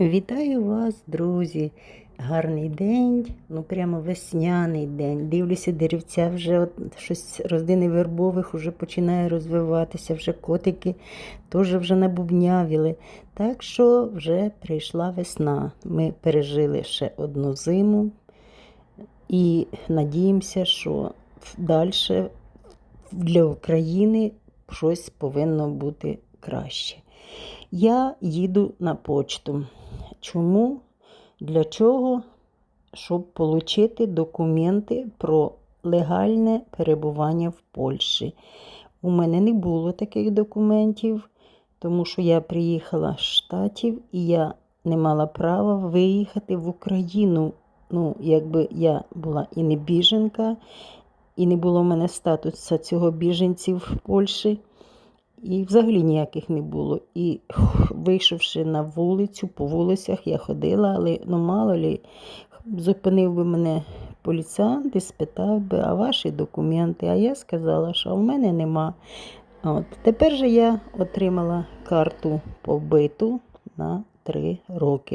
Вітаю вас, друзі! Гарний день, ну прямо весняний день. Дивлюся, деревця вже от щось роздини вербових вже починає розвиватися, вже котики теж вже набубнявіли. Так що вже прийшла весна. Ми пережили ще одну зиму і надіємося, що далі для України щось повинно бути краще. Я їду на почту. Чому? Для чого? Щоб отримати документи про легальне перебування в Польщі. У мене не було таких документів, тому що я приїхала з Штатів і я не мала права виїхати в Україну. Ну, якби я була і не біженка, і не було в мене статусу цього біженців в Польщі. І взагалі ніяких не було. І вийшовши на вулицю, по вулицях я ходила, але ну мало лі, зупинив би мене поліціант і спитав би, а ваші документи? А я сказала, що в мене нема. От. Тепер же я отримала карту побиту на три роки.